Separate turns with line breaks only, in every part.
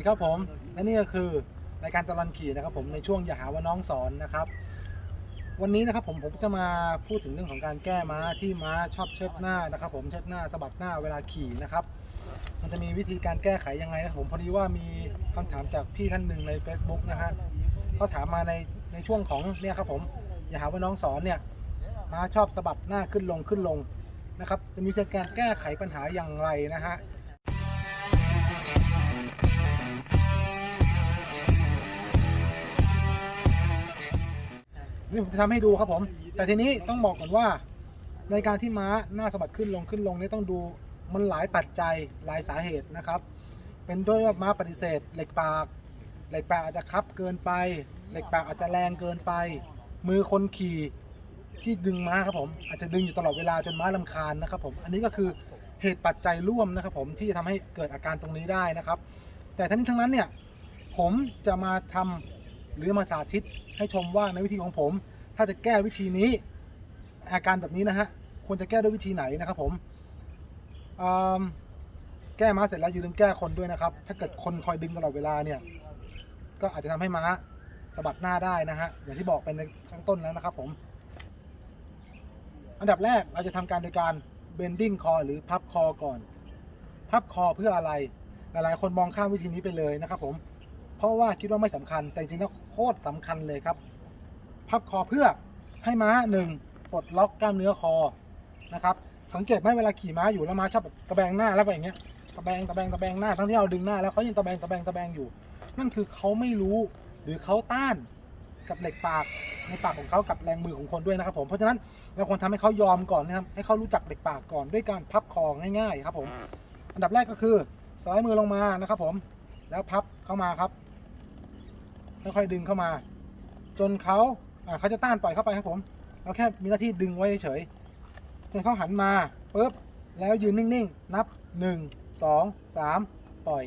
วัสดีครับผม และนี่ก็คือรายการตลอดขี่นะครับผมในช่วงอย่าหาว่าน้องสอนนะครับ วันนี้นะครับผมผมจะมาพูดถึงเรื่องของการแก้ม้าที่ม้าชอบเชิดหน้านะครับ ผมเชิดหน้าสะบัดหน้าเวลาขี่นะครับ มันจะมีวิธีการแก้ไขยังไงนะครับผมพอดีว่ามีคำถามจากพี่ท่านหนึ่งใน Facebook นะฮะเขาถามมาในในช่วงของเนี่ยครับผมอย่าหาว่าน้องสอนเนี่ยม้าชอบสะบัดหน้าขึ้นลงขึ้นลงนะครับ จะมีวิธีการแก้ไขปัญหาอย่างไรนะฮะ นี่ผมจะทำให้ดูครับผม แต่ทีนี้ต้องบอกก่อนว่า ในการที่ม้าหน้าสะบัดขึ้นลงขึ้นลงนี่ต้องดูมันหลายปัจจัยหลายสาเหตุนะครับ เป็นด้วยว่าม้าปฏิเสธ เหล็กปาก เหล็กปากอาจจะคับเกินไป เหล็กปากอาจจะแรงเกินไป มือคนขี่ที่ดึงม้าครับผมอาจจะดึงอยู่ตลอดเวลาจนม้าลำคาญนะครับผมอันนี้ก็คือเหตุปัจจัยร่วมนะครับผมที่จะทำให้เกิดอาการตรงนี้ได้นะครับ แต่ทั้งนี้ทั้งนั้นเนี่ยผมจะมาทำ หรือมาสาธิตให้ชมว่าในวิธีของผม ถ้าจะแก้วิธีนี้ อาการแบบนี้นะฮะควรจะแก้ด้วยวิธีไหนนะครับผมแก้ม้าเสร็จแล้วอย่าลืมแก้คนด้วยนะครับ ถ้าเกิดคนคอยดึงตลอดเวลาเนี่ย ก็อาจจะทำให้ม้าสะบัดหน้าได้นะฮะอย่างที่บอกไปในข้างต้นแล้วนะครับผม อันดับแรกเราจะทำการโดยการ bending คอหรือพับคอก่อน พับคอเพื่ออะไร หลายๆ คนมองข้ามวิธีนี้ไปเลยนะครับผม เพราะว่าคิดว่าไม่สำคัญแต่จริงๆแล้ว โคตรสำคัญเลยครับ พับคอเพื่อให้ม้าหนึ่งปลดล็อกกล้ามเนื้อคอนะครับ สังเกตไหมเวลาขี่ม้าอยู่แล้วม้าชอบตะแบงหน้าแล้วไปอย่างเงี้ยตะแบงตะแบงตะแบงหน้าทั้งที่เราดึงหน้าแล้วเขายังตะแบงตะแบงตะแบงอยู่ นั่นคือเขาไม่รู้หรือเขาต้านกับเหล็กปากในปากของเขากับแรงมือของคนด้วยนะครับผมเพราะฉะนั้นเราควรทำให้เขายอมก่อนนะครับให้เขารู้จักเหล็กปากก่อนด้วยการพับคอง่ายๆครับผม อันดับแรกก็คือสไลด์มือลงมานะครับผมแล้วพับเข้ามาครับ ค่อยๆดึงเข้ามา จนเขาเขาจะต้านปล่อยเข้าไปครับผม เราแค่มีหน้าที่ดึงไว้เฉยจนเขาหันมาปุ๊บแล้วยืนนิ่งๆ นับ 1 2 3 ปล่อย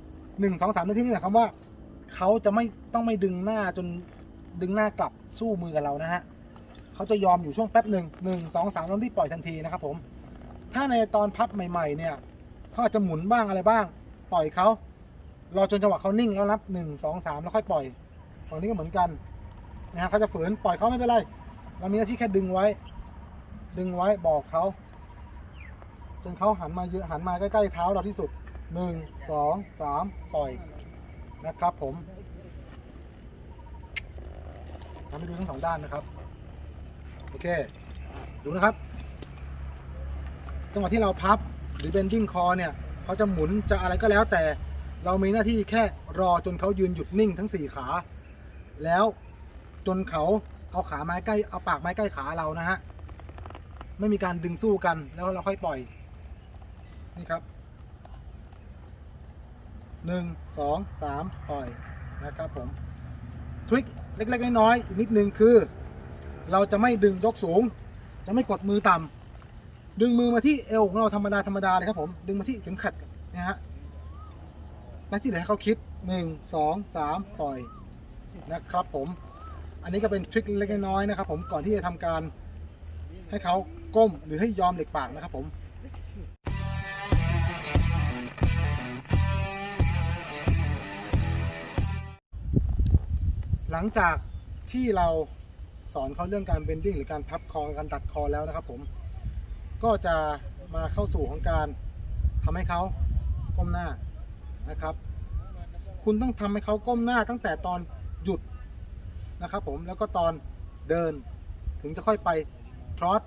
1 2 3ในที่นี้หมายความว่าเขาจะไม่ต้องไม่ดึงหน้าจนดึงหน้ากลับสู้มือกับเรานะฮะเขาจะยอมอยู่ช่วงแป๊บหนึ่งหนึ่งสองสามแล้วรีบปล่อยทันทีนะครับผม ถ้าในตอนพับใหม่ ๆ เนี่ยเขาอาจจะหมุนบ้างอะไรบ้าง ปล่อยเขา รอจนจังหวะเขานิ่งแล้วนับหนึ่งสองสามแล้วค่อยปล่อยฝั่งนี้ก็เหมือนกันนะฮะเขาจะฝืนปล่อยเขาไม่เป็นไรเรามีหน้าที่แค่ดึงไว้ ดึงไว้บอกเขาจนเขาหันมาเยอะหันมาใกล้ๆเท้าเราที่สุดหนึ่งสองสามปล่อยนะครับผมทำให้ดูทั้งสองด้านนะครับ โอเค ดูนะครับ จังหวะที่เราพับหรือ bending คอเนี่ย เขาจะหมุนจะอะไรก็แล้วแต่ เรามีหน้าที่แค่รอจนเขายืนหยุดนิ่งทั้ง 4 ขา แล้วจนเขาเอาขาไม้ใกล้เอาปากไม้ใกล้ขาเรานะฮะ ไม่มีการดึงสู้กันแล้วเราค่อยปล่อย นี่ครับหนึ่งสองสามปล่อยนะครับผม ทริคเล็ก ๆ น้อยๆอีกนิดนึงคือ เราจะไม่ดึงยกสูง จะไม่กดมือต่ำดึงมือมาที่เอวของเราธรรมดาธรรมดาเลยครับผม ดึงมาที่เข็มขัดนะฮะ หน้าที่ไหนให้เขาคิดหนึ่งสองสามปล่อยนะครับผม อันนี้ก็เป็นทริคเล็กๆน้อยนะครับ ผมก่อนที่จะทำการให้เขาก้มหรือให้ยอมเหล็กปากนะครับผมหลังจากที่เราสอนเขาเรื่องการเบนดิ้งหรือการพับคอการดัดคอแล้วนะครับ ผมก็จะมาเข้าสู่ของการทำให้เขาก้มหน้า นะครับ คุณต้องทำให้เขาก้มหน้าตั้งแต่ตอนหยุดนะครับผมแล้วก็ตอนเดินถึงจะค่อยไปทรอต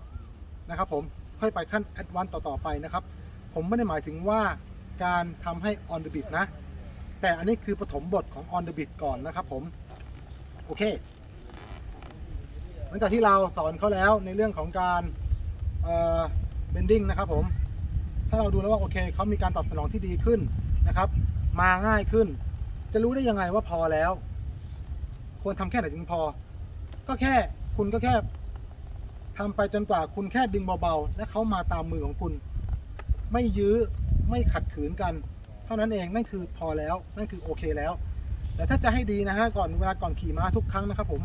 นะครับผมค่อยไปขั้นแอดวานต่อๆไปนะครับ ผมไม่ได้หมายถึงว่าการทำให้ on the beat นะ แต่อันนี้คือปฐมบทของ on the beat ก่อนนะครับผม โอเค หลังจากที่เราสอนเขาแล้วในเรื่องของการเอ่อ bending นะครับผม ถ้าเราดูแล้วว่าโอเคเขามีการตอบสนองที่ดีขึ้น นะครับ มาง่ายขึ้น จะรู้ได้ยังไงว่าพอแล้ว ควรทำแค่ไหนถึงพอ ก็แค่คุณก็แค่ทำไปจนกว่าคุณแค่ดึงเบาๆ และเขามาตามมือของคุณ ไม่ยื้อไม่ขัดขืนกัน เท่านั้นเองนั่นคือพอแล้ว นั่นคือโอเคแล้ว แต่ถ้าจะให้ดีนะฮะก่อนเวลาก่อนขี่ม้าทุกครั้งนะครับ ผม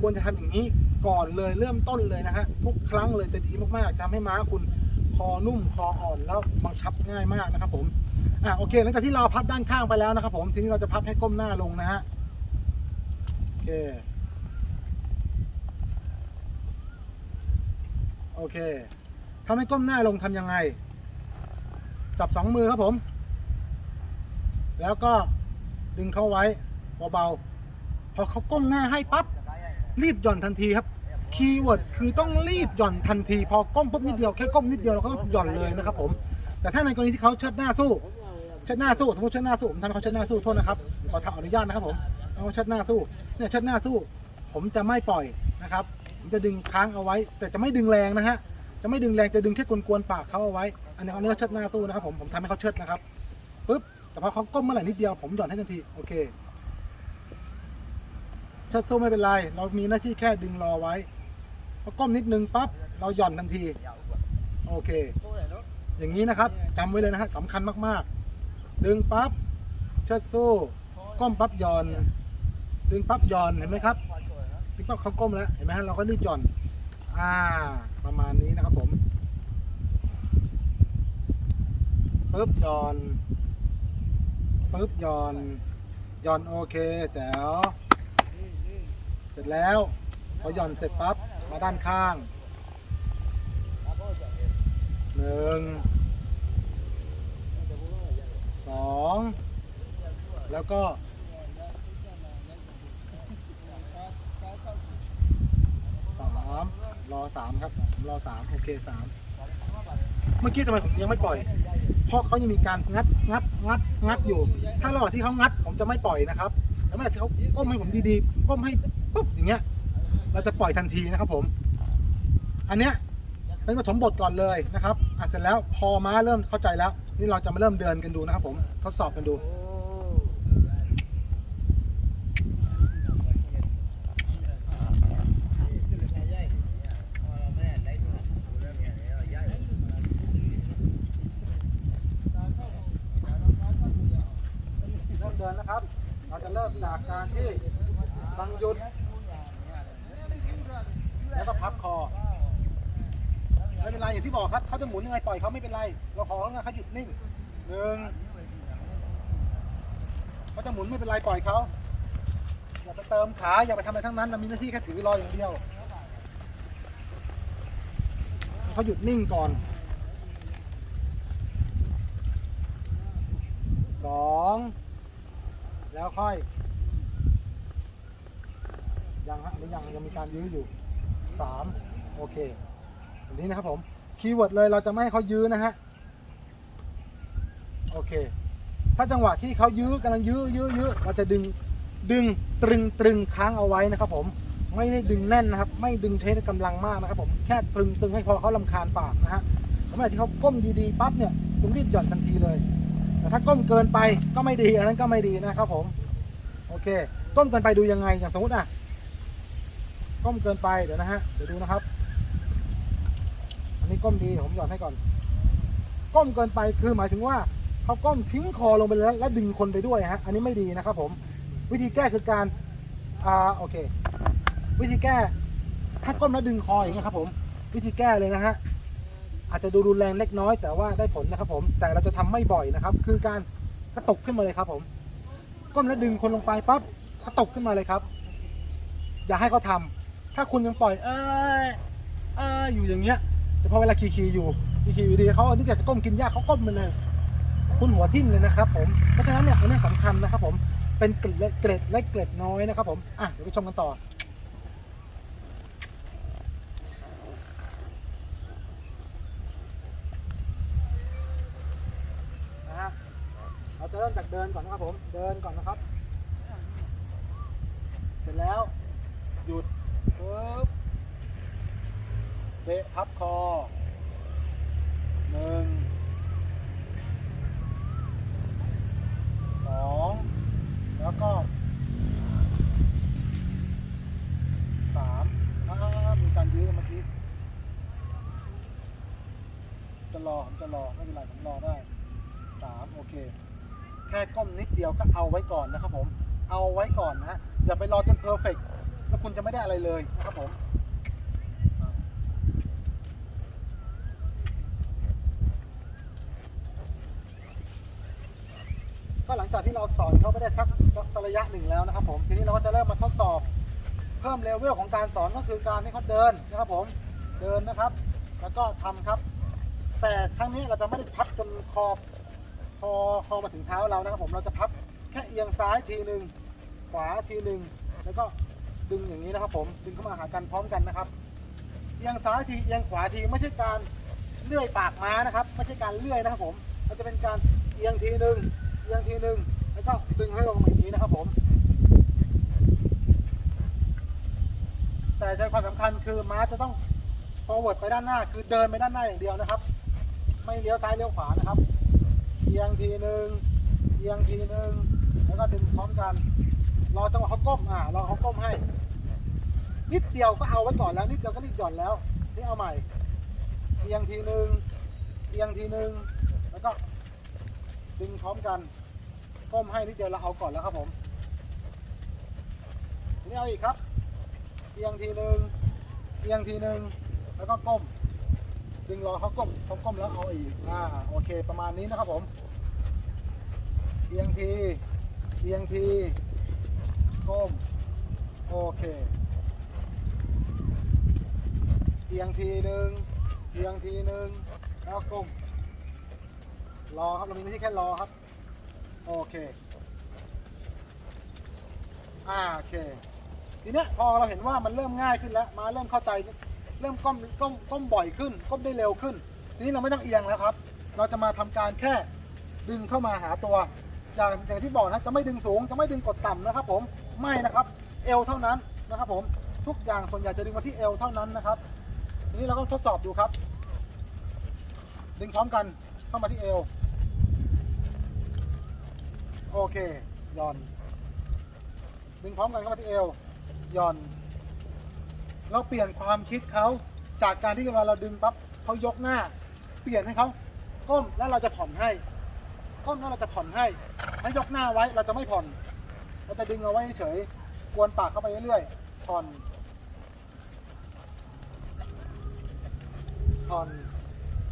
ควรจะทำอย่างนี้ก่อนเลยเริ่มต้นเลยนะฮะทุกครั้งเลยจะดีมากๆจะทำให้ม้าคุณคอนุ่มคออ่อนแล้วบังคับง่ายมากนะครับผม อะโอเคหลังจากที่เราพับด้านข้างไปแล้วนะครับผมทีนี้เราจะพับให้ก้มหน้าลงนะฮะโอเคโอเคทำให้ก้มหน้าลงทำยังไง จับสองมือครับผม แล้วก็ดึงเข้าไว้เบาๆพอเขาก้มหน้าให้ปั๊บรีบหย่อนทันทีครับคีย์เวิร์ดคือต้องรีบหย่อนทันที พอก้มปุ๊บนิดเดียวแค่ก้มนิดเดียวเราก็ต้องหย่อนเลยนะครับผม แต่ถ้าในกรณีที่เขาเชิดหน้าสู้ ชิดหน้าสู้สมมติเชิดหน้าสู้ผมทำให้เขาเชิดหน้าสู้โทษนะครับขอทำอนุญาตนะครับผมเอาเชิดหน้าสู้เนี่ยเชิดหน้าสู้ ผมจะไม่ปล่อยนะครับผมจะดึงค้างเอาไว้ แต่จะไม่ดึงแรงนะฮะจะไม่ดึงแรงจะดึงแค่กวนๆปากเขาเอาไว้ อันนี้อันนี้เขาเชิดหน้าสู้นะครับผมผมทำให้เขาเชิดนะครับปุ๊บแต่พอเขาก้มเมื่อไหร่นิดเดียวผมหย่อนให้ทันทีโอเคเชิดสู้ไม่เป็นไร เรามีหน้าที่แค่ดึงรอไว้พอก้มนิดนึงปั๊บเราหย่อนทันทีโอเค อย่างนี้นะครับจำไว้เลยนะฮะสำคัญมากๆ ดึงปั๊บเชิดสู้ก้มปั๊บย่อน ดึงปั๊บย่อนเห็นไหมครับดึงปั๊บเขาก้มแล้วเห็นไหมฮะเราก็รีบย่อน อ่า ประมาณนี้นะครับผมปึ๊บย่อนปึ๊บย่อนย่อนโอเคแจ๋วเสร็จแล้วพอหย่อนเสร็จปั๊บมาด้านข้างหนึ่ง สองแล้วก็สามรอสามครับผมรอสามโอเคสามเมื่อกี้ทำไมผมยังไม่ปล่อย เพราะเขายังมีการงัดงัดงัดงัดอยู่ ถ้าระหว่างที่เขางัด ผมจะไม่ปล่อยนะครับแล้วเมื่อไหร่ที่เขาก้มให้ผมดีๆก้มให้ปุ๊บอย่างเงี้ย เราจะปล่อยทันทีนะครับผม อันเนี้ยเป็นปฐมบทก่อนเลยนะครับอะเสร็จแล้วพอม้าเริ่มเข้าใจแล้ว นี่เราจะมาเริ่มเดินกันดูนะครับผมทดสอบกันดูเริ่มเดินนะครับ เราจะเริ่มจากการที่ฟังยุด แล้วก็พับคอ ไม่ เป็นไรอย่างที่บอครับเขาจะหมุนยังไงปล่อยเขาไม่เป็นไร เราขอแล้วไงเขาหยุดนิ่งหนึ่งเขาจะหมุนไม่เป็นไรปล่อยเขาอย่าไปเติมขาอย่าไปทำอะไรทั้งนั้นเรามีหน้าที่แค่ถือรออย่างเดียวเขาหยุดนิ่งก่อนสองแล้วค่อย ยังฮะหรือยังยังมีการยื้ออยู่สามโอเคอันนี้นะครับผม คีย์เวิร์ดเลยเราจะไม่ให้เขายื้อนะฮะ โอเค ถ้าจังหวะที่เขายื้อกำลังยื้อยื้อยื้อเราจะดึงดึงตรึงตรึงค้างเอาไว้นะครับผมไม่ได้ดึงแน่นนะครับ ไม่ดึงใช้กำลังมากนะครับ ผมแค่ตรึงตรึงให้พอเขาลำคาญปากนะฮะเมื่อไหร่ที่เขาก้มดีๆปั๊บเนี่ยคุณรีบหย่อนทันทีเลย แต่ถ้าก้มเกินไปก็ไม่ดีอันนั้นก็ไม่ดีนะครับผม โอเค ก้มเกินไปดูยังไงอย่างสมมติอะก้มเกินไปเดี๋ยวนะฮะเดี๋ยวดูนะครับ นนี้ก้มดีผมหยอนให้ก่อน ก้มเกินไปคือหมายถึงว่าเขาก้มทิ้งคอลงไปแล้วแล้วดึงคนไปด้วยฮะ อันนี้ไม่ดีนะครับผม วิธีแก้คือการ อ่า โอเค วิธีแก้ ถ้าก้มแล้วดึงคออย่างเงี้ยครับผม วิธีแก้เลยนะฮะ อาจจะดูรุนแรงเล็กน้อยแต่ว่าได้ผลนะครับผม แต่เราจะทำไม่บ่อยนะครับ คือการกระตกขึ้นมาเลยครับผม ก้มแล้วดึงคนลงไปปั๊บกระตกขึ้นมาเลยครับ อย่าให้เขาทำถ้าคุณยังปล่อย เออเอออยู่อย่างเงี้ย แต่พอเวลาขี่ๆอยู่ขี่ๆอยู่ดีเขาอันนี้อยากจะก้มกินหญ้าเขาก้มไปเลย คุณหัวทิ่มเลยนะครับ ผมเพราะฉะนั้นเนี่ยอันนี้สำคัญนะครับผมเป็นเกล็ดเกล็ดเล็กเกล็ดน้อยนะครับผมอะเดี๋ยวไปชมกันต่อนะฮะเราจะเริ่มจากเดินก่อนนะครับผม เดินก่อนนะครับ เสร็จแล้ว หยุด เบะพับคอหนึ่งสองแล้วก็สามอ่ามีการยื้อเมื่อกี้จะรอผมจะรอไม่เป็นไรผมรอได้สามโอเค แค่ก้มนิดเดียวก็เอาไว้ก่อนนะครับผม เอาไว้ก่อนนะฮะอย่าไปรอจนเพอร์เฟกแล้วคุณจะไม่ได้อะไรเลยนะครับผม ก็หลังจากที่เราสอนเขาไปได้สักสักระยะหนึ่งแล้วนะครับผมทีนี้เราก็จะเริ่มมาทดสอบ เพิ่มเลเวลของการสอนก็คือการให้เขาเดินนะครับผมเดินนะครับ แล้วก็ทำครับ แต่ครั้งนี้เราจะไม่ได้พับจนคอคอคอมาถึงเท้าเรานะครับผมเราจะพับแค่เอียงซ้ายทีหนึ่งขวาทีหนึ่งแล้วก็ดึงอย่างนี้นะครับ ผมดึงเข้ามาหากันพร้อมกันนะครับ เอียงซ้ายทีเอียงขวาทีไม่ใช่การเลื่อยปากม้านะครับ ไม่ใช่การเลื่อยนะครับผมมันจะเป็นการเอียงทีหนึ่ง อียงทีหนึ่งแล้วก็ดึงให้ลงอย่างนี้นะครับผม แต่ใจความสำคัญคือม้าจะต้อง forward ไปด้านหน้า คือเดินไปด้านหน้าอย่างเดียวนะครับ ไม่เลี้ยวซ้ายเลี้ยวขวานะครับเอียงทีหนึ่งเอียงทีหนึ่งแล้วก็ดึงพร้อมกัน รอจังหวะเขาก้มอ่ารอเขาก้มให้ นิดเดียวก็เอาไว้ก่อนแล้ว นิดเดียวก็รีบหย่อนแล้ว นี่เอาใหม่เอียงทีหนึ่งเอียงทีหนึ่งแล้วก็ดึงพร้อมกัน ก้มให้นิดเดียวเราเอาก่อนแล้วครับผมนี้เอาอีกครับ เอียงทีหนึ่งเอียงทีหนึ่งแล้วก็ก้ม ดึงรอเขาก้มเขาก้มแล้วเอาอีก อ่า โอเค ประมาณนี้นะครับผม เอียงที เอียงที ก้ม โอเค เอียงทีหนึ่งเอียงทีหนึ่งแล้วก็ก้ม รอครับ เรามีหน้าที่แค่รอครับ โอเคอ่าโอเค ทีเนี้ยพอเราเห็นว่ามันเริ่มง่ายขึ้นแล้ว มาเริ่มเข้าใจเริ่มก้มก้มก้มบ่อยขึ้น ก้มได้เร็วขึ้น ทีนี้เราไม่ต้องเอียงแล้วครับ เราจะมาทำการแค่ดึงเข้ามาหาตัวอย่างอย่างที่บอกนะจะไม่ดึงสูงจะไม่ดึงกดต่ำนะครับ ผมไม่นะครับ เอวเท่านั้นนะครับ ผมทุกอย่างส่วนใหญ่จะดึงมาที่เอวเท่านั้นนะครับ ทีนี้เราก็ทดสอบดูครับ ดึงพร้อมกันเข้ามาที่เอว โอเคหย่อน ดึงพร้อมกันเข้ามาที่เอวหย่อน เราเปลี่ยนความคิดเขาจากการที่เวลาเราดึงปั๊บเขายกหน้า เปลี่ยนให้เขาก้มแล้วเราจะผ่อนให้ก้มแล้วเราจะผ่อนให้ถ้ายกหน้าไว้เราจะไม่ผ่อน เราจะดึงเอาไว้เฉยกวนปากเข้าไปเรื่อยๆผ่อนผ่อน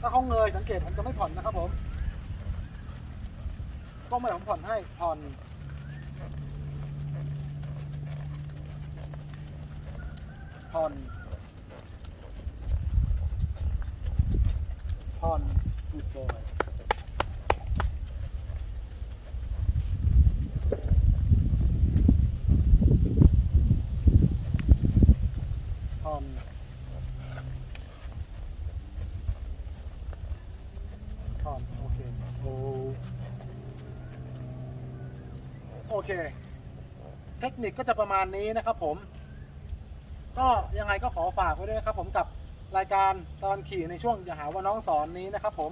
ถ้าเขาเงยสังเกตผมจะไม่ผ่อนนะครับผม ก็มาหลังผ่อนให้ผ่อนผ่อนผ่อนหยุดเลยผ่อนผ่อนโอเคโอโอ เค เทคนิคก็จะประมาณนี้นะครับผม ก็ยังไงก็ขอฝากไว้ด้วยนะครับ ผมกับรายการตอนขี่ในช่วงอย่าหาว่าน้องสอนนี้นะครับ ผม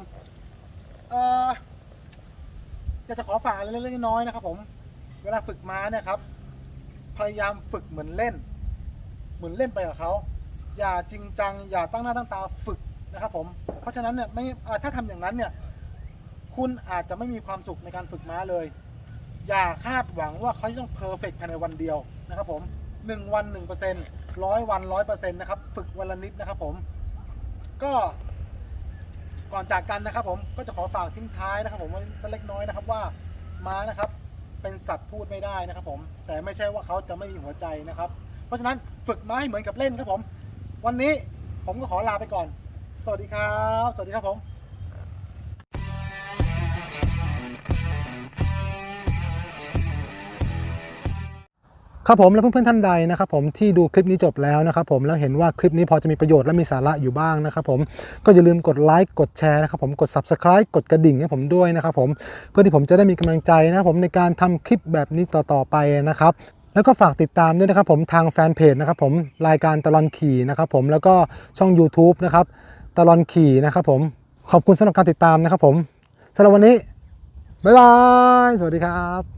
เอ่ออยากจะขอฝากเล็กๆน้อยๆนะครับ ผม เวลาฝึกม้าเนี่ยครับ พยายามฝึกเหมือนเล่น เหมือนเล่นไปกับเขาอย่าจริงจัง อย่าตั้งหน้าตั้งตาฝึกนะครับ ผม เพราะฉะนั้นเนี่ยไม่ถ้าทำอย่างนั้นเนี่ย คุณอาจจะไม่มีความสุขในการฝึกม้าเลย อย่าคาดหวังว่าเขาจะต้องเพอร์เฟกภายในวันเดียวนะครับผมหนึ่งวันหนึ่งเปอร์เซ็นต์ร้อยวันร้อยเปอร์เซ็นต์นะครับ ฝึกวันละนิดนะครับผม ก็ก่อนจากกันนะครับผมก็จะขอฝากทิ้งท้ายนะครับ ผมไว้สักเล็กน้อยนะครับว่าม้านะครับ เป็นสัตว์พูดไม่ได้นะครับ ผม แต่ไม่ใช่ว่าเขาจะไม่มีหัวใจนะครับ เพราะฉะนั้นฝึกม้าให้เหมือนกับเล่นครับผม วันนี้ผมก็ขอลาไปก่อน สวัสดีครับ สวัสดีครับผม ครับผมและเพื่อนๆท่านใดนะครับผมที่ดูคลิปนี้จบแล้วนะครับผมแล้วเห็นว่าคลิปนี้พอจะมีประโยชน์และมีสาระอยู่บ้างนะครับผมก็อย่าลืมกดไลค์กดแชร์นะครับผมกด subscribe กดกระดิ่งให้ผมด้วยนะครับผมเพื่อที่ผมจะได้มีกำลังใจนะครับผมในการทำคลิปแบบนี้ต่อๆไปนะครับแล้วก็ฝากติดตามด้วยนะครับผมทางแฟนเพจนะครับผมรายการตลอนขี่นะครับผมแล้วก็ช่อง YouTube นะครับตลอนขี่นะครับผมขอบคุณสำหรับการติดตามนะครับผมสำหรับวันนี้ บ๊ายบาย สวัสดีครับ